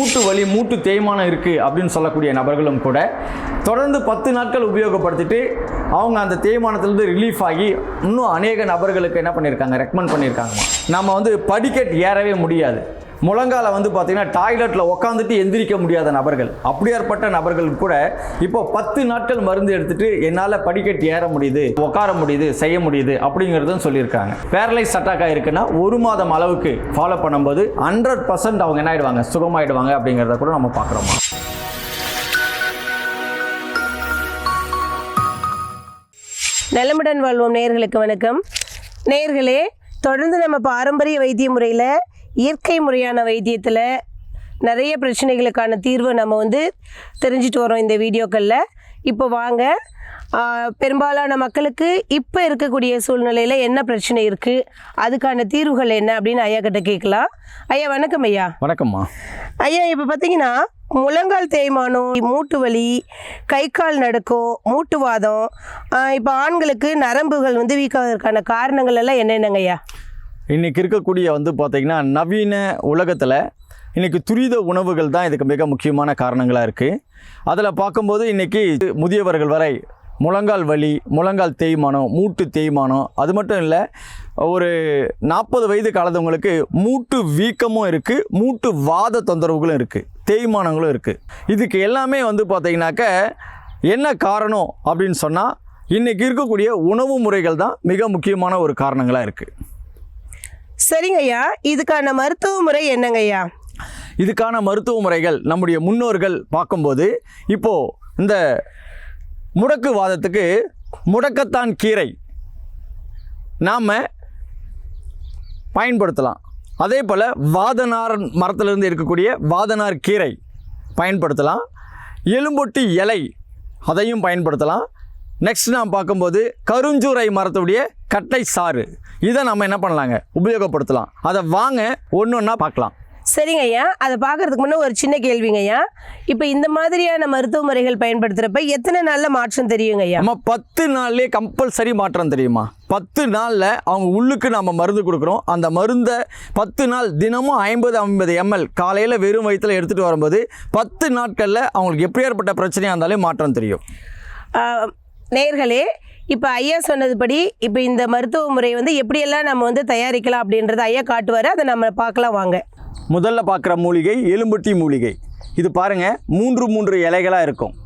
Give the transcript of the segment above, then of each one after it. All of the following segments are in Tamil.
மூட்டு வலி மூட்டு தேய்மானம் இருக்குது அப்படின்னு சொல்லக்கூடிய நபர்களும் கூட தொடர்ந்து பத்து நாட்கள் உபயோகப்படுத்திட்டு அவங்க அந்த தேய்மானத்திலிருந்து ரிலீஃப் ஆகி இன்னும் அநேக நபர்களுக்கு என்ன பண்ணியிருக்காங்க ரெக்கமெண்ட் பண்ணியிருக்காங்க நம்ம வந்து படிக்கட் ஏறவே முடியாது. முழங்கால வந்து பார்த்தீங்கன்னா டாய்லெட்டில் உட்காந்துட்டு எந்திரிக்க முடியாத நபர்கள். அப்படியாற்பட்ட நபர்கள் கூட இப்போ பத்து நாட்கள் மருந்து எடுத்துட்டு என்னால் படிக்கட்டு ஏற முடியுது உட்கார முடியுது செய்ய முடியுது அப்படிங்கிறதும் சொல்லியிருக்காங்க. பேரலைஸ் அட்டாக் ஆயிருக்குன்னா ஒரு மாதம் அளவுக்கு ஃபாலோ பண்ணும்போது ஹண்ட்ரட் பர்சன்ட் அவங்க என்ன ஆகிடுவாங்க சுகமாயிடுவாங்க அப்படிங்கிறத கூட நம்ம பார்க்குறோமா நலமுடன் வாழ்வோம் நேயர்களுக்கு வணக்கம். நேர்களே தொடர்ந்து நம்ம பாரம்பரிய வைத்திய முறையில் இயற்கை முறையான வைத்தியத்தில் நிறைய பிரச்சனைகளுக்கான தீர்வை நம்ம வந்து தெரிஞ்சுட்டு வரோம் இந்த வீடியோக்களில். இப்போ வாங்க பெரும்பாலான மக்களுக்கு இப்போ இருக்கக்கூடிய சூழ்நிலையில் என்ன பிரச்சனை இருக்குது அதுக்கான தீர்வுகள் என்ன அப்படின்னு ஐயா கிட்ட கேட்கலாம். ஐயா வணக்கம் ஐயா. வணக்கம்மா. ஐயா இப்போ பார்த்தீங்கன்னா முழங்கால் தேய்மானம் மூட்டு வலி கை கால் நடுக்கம் மூட்டுவாதம் இப்போ ஆண்களுக்கு நரம்புகள் வந்து வீக்காவதற்கான காரணங்கள் எல்லாம் என்னென்னங்க ஐயா? இன்றைக்கி இருக்கக்கூடிய வந்து பார்த்திங்கன்னா நவீன உலகத்தில் இன்னைக்கு துரித உணவுகள் தான் இதுக்கு மிக முக்கியமான காரணங்களாக இருக்குது அதில் பார்க்கும்போது இன்னைக்கு முதியவர்கள் வரை முழங்கால் வலி முழங்கால் தேய்மானம் மூட்டு தேய்மானம் அது மட்டும் இல்லை ஒரு நாற்பது வயது காலத்தவங்களுக்கு மூட்டு வீக்கமும் இருக்குது மூட்டு வாத தொந்தரவுகளும் இருக்குது தேய்மானங்களும் இருக்குது இதுக்கு எல்லாமே வந்து பார்த்திங்கனாக்க என்ன காரணம் அப்படின்னு சொன்னால் இன்றைக்கி இருக்கக்கூடிய உணவு முறைகள் தான் மிக முக்கியமான ஒரு காரணங்களாக இருக்குது சரிங்க ஐயா இதுக்கான மருத்துவ முறை என்னங்க ஐயா இதுக்கான மருத்துவ முறைகள் நம்முடைய முன்னோர்கள் பார்க்கும்போது இப்போது இந்த முடக்கு வாதத்துக்கு முடக்கத்தான் கீரை நாம் பயன்படுத்தலாம். அதே போல் வாதனார் மரத்திலிருந்து இருக்கக்கூடிய வாதனார் கீரை பயன்படுத்தலாம். எலும்பொட்டி இலை அதையும் பயன்படுத்தலாம். நெக்ஸ்ட் நாம் பார்க்கும்போது கருஞ்சூரை மரத்துடைய கட்டை சாறு. இதை நம்ம என்ன பண்ணலாங்க? உபயோகப்படுத்தலாம். அதை வாங்க ஒன்று ஒன்றா பார்க்கலாம். சரிங்க ஐயா. அதை பார்க்கறதுக்கு முன்னே ஒரு சின்ன கேள்விங்க ஐயா. இப்போ இந்த மாதிரியான மருத்துவ முறைகள் பயன்படுத்துகிறப்ப எத்தனை நாளில் மாற்றம் தெரியுங்க ஐயா? நம்ம பத்து நாள்லேயே கம்பல்சரி மாற்றம் தெரியுமா? பத்து நாளில் அவங்க உள்ளுக்கு நம்ம மருந்து கொடுக்குறோம். அந்த மருந்தை பத்து நாள் தினமும் ஐம்பது ஐம்பது எம்எல் காலையில் வெறும் வயிற்றில் எடுத்துகிட்டு வரும்போது பத்து நாட்களில் அவங்களுக்கு எப்படியாற்பட்ட பிரச்சனையாக இருந்தாலும் மாற்றம் தெரியும். நேர்களே இப்போ ஐயா சொன்னதுபடி இப்போ இந்த மருத்துவ முறை வந்து எப்படியெல்லாம் நம்ம வந்து தயாரிக்கலாம் அப்படின்றத ஐயா காட்டுவார். அதை நம்ம பார்க்கலாம் வாங்க. முதல்ல பார்க்குற மூலிகை எலும்புட்டி மூலிகை. இது பாருங்க மூன்று மூன்று இலைகளாக இருக்கும்.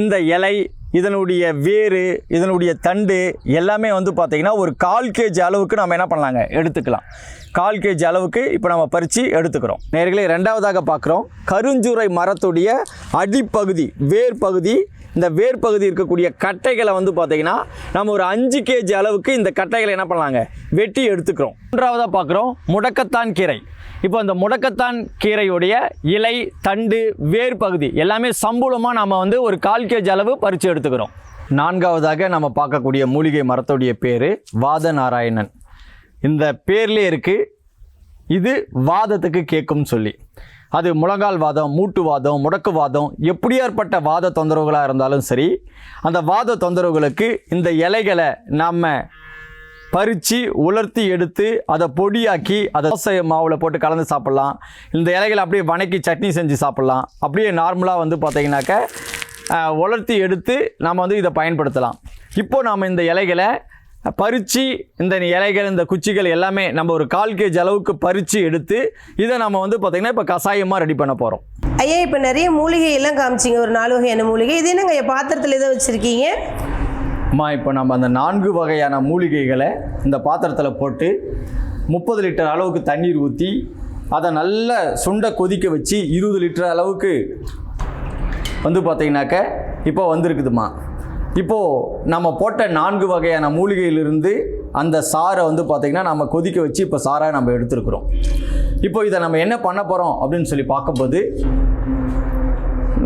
இந்த இலை இதனுடைய வேறு இதனுடைய தண்டு எல்லாமே வந்து பார்த்திங்கன்னா ஒரு கால் கேஜி அளவுக்கு நம்ம என்ன பண்ணலாங்க? எடுத்துக்கலாம். கால் கேஜி அளவுக்கு இப்போ நம்ம பறித்து எடுத்துக்கிறோம். நேர்களே ரெண்டாவதாக பார்க்குறோம். கருஞ்சுரை மரத்துடைய அடிப்பகுதி வேர் பகுதி இந்த வேர் பகுதி இருக்கக்கூடிய கட்டைகளை வந்து பார்த்தீங்கன்னா நம்ம ஒரு அஞ்சு கேஜி அளவுக்கு இந்த கட்டைகளை என்ன பண்ணலாங்க? வெட்டி எடுத்துக்கிறோம். மூன்றாவதாக பார்க்குறோம் முடக்கத்தான் கீரை. இப்போ அந்த முடக்கத்தான் கீரையுடைய இலை தண்டு வேர் பகுதி எல்லாமே சம்பூலமாக நம்ம வந்து ஒரு கால் கேஜி அளவு பறித்து எடுத்துக்கிறோம். நான்காவதாக நம்ம பார்க்கக்கூடிய மூலிகை மரத்துடைய பேர் வாத நாராயணன் இந்த பேர்லேயே இருக்குது இது வாதத்துக்கு கேட்கும் சொல்லி. அது முழங்கால் வாதம் மூட்டு வாதம் முடக்கு வாதம் எப்படியாற்பட்ட வாத தொந்தரவுகளாக இருந்தாலும் சரி அந்த வாத தொந்தரவுகளுக்கு இந்த இலைகளை நாம் பறித்து உலர்த்தி எடுத்து அதை பொடியாக்கி அதை தோசை மாவில் போட்டு கலந்து சாப்பிட்லாம். இந்த இலைகளை அப்படியே வணக்கி சட்னி செஞ்சு சாப்பிட்லாம். அப்படியே நார்மலாக வந்து பார்த்திங்கனாக்க உலர்த்தி எடுத்து நம்ம வந்து இதை பயன்படுத்தலாம். இப்போது நாம் இந்த இலைகளை பறித்து இந்த இலைகள் இந்த குச்சிகள் எல்லாமே நம்ம ஒரு கால் கேஜி அளவுக்கு பறித்து எடுத்து இதை நம்ம வந்து பார்த்திங்கன்னா இப்போ கஷாயமாக ரெடி பண்ண போகிறோம் ஐயா இப்போ நிறைய மூலிகை எல்லாம் காமிச்சிங்க ஒரு நாலு வகையான மூலிகை. இது என்னங்க ஐயா பாத்திரத்தில் எதை வச்சுருக்கீங்க? அம்மா இப்போ நம்ம அந்த நான்கு வகையான மூலிகைகளை இந்த பாத்திரத்தில் போட்டு முப்பது லிட்டர் அளவுக்கு தண்ணீர் ஊற்றி அதை நல்லா சுண்ட கொதிக்க வச்சு இருபது லிட்டர் அளவுக்கு வந்து பார்த்தீங்கன்னாக்க இப்போ வந்திருக்குதுமா இப்போது நம்ம போட்ட நான்கு வகையான மூலிகையிலிருந்து அந்த சாறை வந்து பார்த்திங்கன்னா நம்ம கொதிக்க வச்சு இப்போ சாராக நம்ம எடுத்துருக்குறோம். இப்போ இதை நம்ம என்ன பண்ண போகிறோம் அப்படின்னு சொல்லி பார்க்கும்போது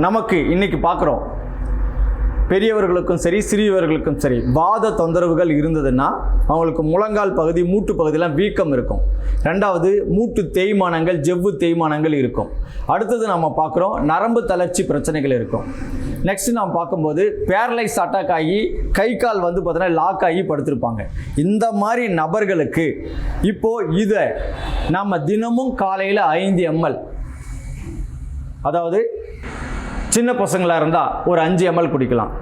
நமக்கு இன்றைக்கி பார்க்குறோம். பெரியவர்களுக்கும் சரி சிறியவர்களுக்கும் சரி வாத தொந்தரவுகள் இருந்ததுன்னா அவங்களுக்கு முழங்கால் பகுதி மூட்டு பகுதியெலாம் வீக்கம் இருக்கும். ரெண்டாவது மூட்டு தேய்மானங்கள் ஜெவ்வு தேய்மானங்கள் இருக்கும். அடுத்தது நம்ம பார்க்குறோம் நரம்பு தளர்ச்சி பிரச்சனைகள் இருக்கும். நெக்ஸ்ட் நாம் பார்க்கும்போது பேரலைஸ் அட்டாக் ஆகி கை கால் வந்து பார்த்தீங்கன்னா லாக் ஆகி படுத்திருப்பாங்க. இந்த மாதிரி நபர்களுக்கு இப்போ இதை நம்ம தினமும் காலையில் ஐந்து எம்எல் அதாவது சின்ன பசங்களாக இருந்தால் ஒரு அஞ்சு எம்எல் குடிக்கலாம்.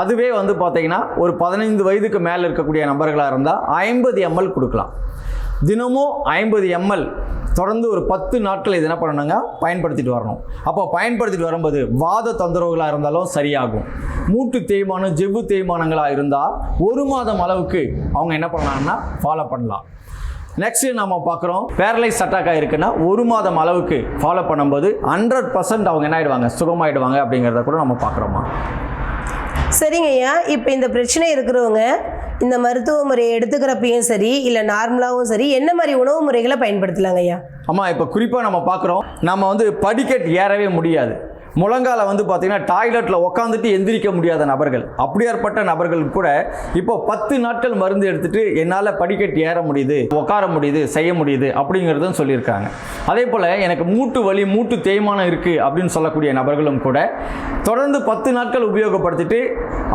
அதுவே வந்து பார்த்தீங்கன்னா ஒரு பதினைந்து வயதுக்கு மேலே இருக்கக்கூடிய நபர்களாக இருந்தால் ஐம்பது எம்எல் கொடுக்கலாம். தினமும் ஐம்பது எம்எல் தொடர்ந்து ஒரு பத்து நாட்கள் இது என்ன பண்ணணுங்க பயன்படுத்திட்டு வரணும். அப்போ பயன்படுத்திட்டு வரும்போது வாத தொந்தரவுகளாக இருந்தாலும் சரியாகும். மூட்டு தேய்மானம் ஜெவ்வு தேய்மானங்களாக இருந்தால் ஒரு மாதம் அளவுக்கு அவங்க என்ன பண்ணலாம்னா ஃபாலோ பண்ணலாம். நெக்ஸ்ட் நம்ம பார்க்குறோம். பேரலைஸ் அட்டாக்காக இருக்குன்னா ஒரு மாதம் அளவுக்கு ஃபாலோ பண்ணும்போது ஹண்ட்ரட் பர்சன்ட் அவங்க என்ன ஆயிடுவாங்க? சுகமாயிடுவாங்க அப்படிங்கிறத கூட நம்ம பார்க்குறோமா? சரிங்க ஐயா. இப்போ இந்த பிரச்சனை இருக்கிறவங்க இந்த மருத்துவ முறையை எடுத்துக்கிறப்பையும் சரி இல்லை நார்மலாகவும் சரி என்ன மாதிரி உணவு முறைகளை பயன்படுத்தலாங்க ஐயா ஆமாம் இப்போ குறிப்பாக நம்ம பார்க்குறோம் நம்ம வந்து படிக்கட் ஏறவே முடியாது. முழங்கால வந்து பார்த்தீங்கன்னா டாய்லெட்டில் உட்காந்துட்டு எந்திரிக்க முடியாத நபர்கள். அப்படியாற்பட்ட நபர்களுக்கு கூட இப்போ பத்து நாட்கள் மருந்து எடுத்துட்டு என்னால் படிக்கட்டு ஏற முடியுது உட்கார முடியுது செய்ய முடியுது அப்படிங்கிறதும் சொல்லியிருக்காங்க. அதே போல் எனக்கு மூட்டு வலி மூட்டு தேய்மானம் இருக்குது அப்படின்னு சொல்லக்கூடிய நபர்களும் கூட தொடர்ந்து பத்து நாட்கள் உபயோகப்படுத்திட்டு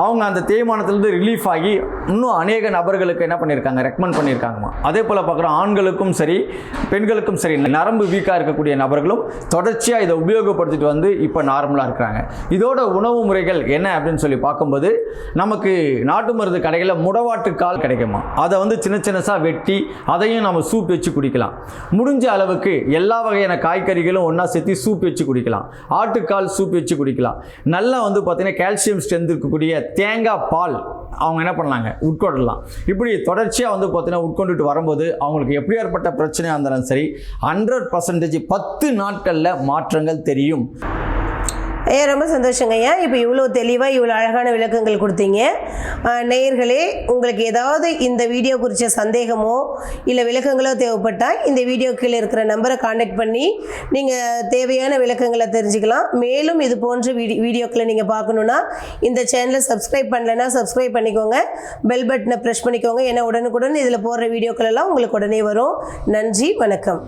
அவங்க அந்த தேய்மானத்திலிருந்து ரிலீஃப் ஆகி இன்னும் அநேக நபர்களுக்கு என்ன பண்ணியிருக்காங்க ரெக்கமெண்ட் பண்ணியிருக்காங்கம்மா. அதே போல் பார்க்குறோம் ஆண்களுக்கும் சரி பெண்களுக்கும் சரி நரம்பு வீக்காக இருக்கக்கூடிய நபர்களும் தொடர்ச்சியாக இதை உபயோகப்படுத்திட்டு வந்து இப்போ நார்மலாக இருக்கிறாங்க. இதோட உணவு முறைகள் என்ன அப்படின்னு சொல்லி பார்க்கும்போது நமக்கு நாட்டு மருந்து கடைகளில் முடவாட்டு கால் கிடைக்குமா? அதை வந்து சின்ன சின்னசாக வெட்டி அதையும் நம்ம சூப் வச்சு குடிக்கலாம். முடிஞ்ச அளவுக்கு எல்லா வகையான காய்கறிகளும் ஒன்றா சேர்த்து சூப் வச்சு குடிக்கலாம். ஆட்டுக்கால் சூப் வச்சு குடிக்கலாம். நல்லா வந்து பார்த்திங்கன்னா கால்சியம் ஸ்ட்ரென்த் இருக்கக்கூடிய தேங்காய் பால் அவங்க என்ன பண்ணலாங்க? உட்கொள்ளலாம். இப்படி தொடர்ச்சியாக வந்து பார்த்தீங்கன்னா உட்கொண்டுட்டு வரும்போது அவங்களுக்கு எப்படியாற்பட்ட பிரச்சனையாக இருந்தாலும் சரி ஹண்ட்ரட் பர்சன்டேஜ் பத்து நாட்களில் மாற்றங்கள் தெரியும். ஏ ரொம்ப சந்தோஷங்க. ஐயா இப்போ இவ்வளோ தெளிவாக இவ்வளோ அழகான விளக்கங்கள் கொடுத்தீங்க? நேயர்களே உங்களுக்கு ஏதாவது இந்த வீடியோ குறித்த சந்தேகமோ இல்லை விளக்கங்களோ தேவைப்பட்டால் இந்த வீடியோ கீழே இருக்கிற நம்பரை காண்டாக்ட் பண்ணி நீங்கள் தேவையான விளக்கங்களை தெரிஞ்சுக்கலாம். மேலும் இது போன்ற வீடி வீடியோக்களை நீங்கள் பார்க்கணுன்னா இந்த சேனலை சப்ஸ்கிரைப் பண்ணலைன்னா சப்ஸ்கிரைப் பண்ணிக்கோங்க. பெல் பட்டனை ப்ரெஸ் பண்ணிக்கோங்க. ஏன்னா உடனுக்குடன் இதில் போடுற வீடியோக்கள் எல்லாம் உங்களுக்கு உடனே வரும். நன்றி வணக்கம்.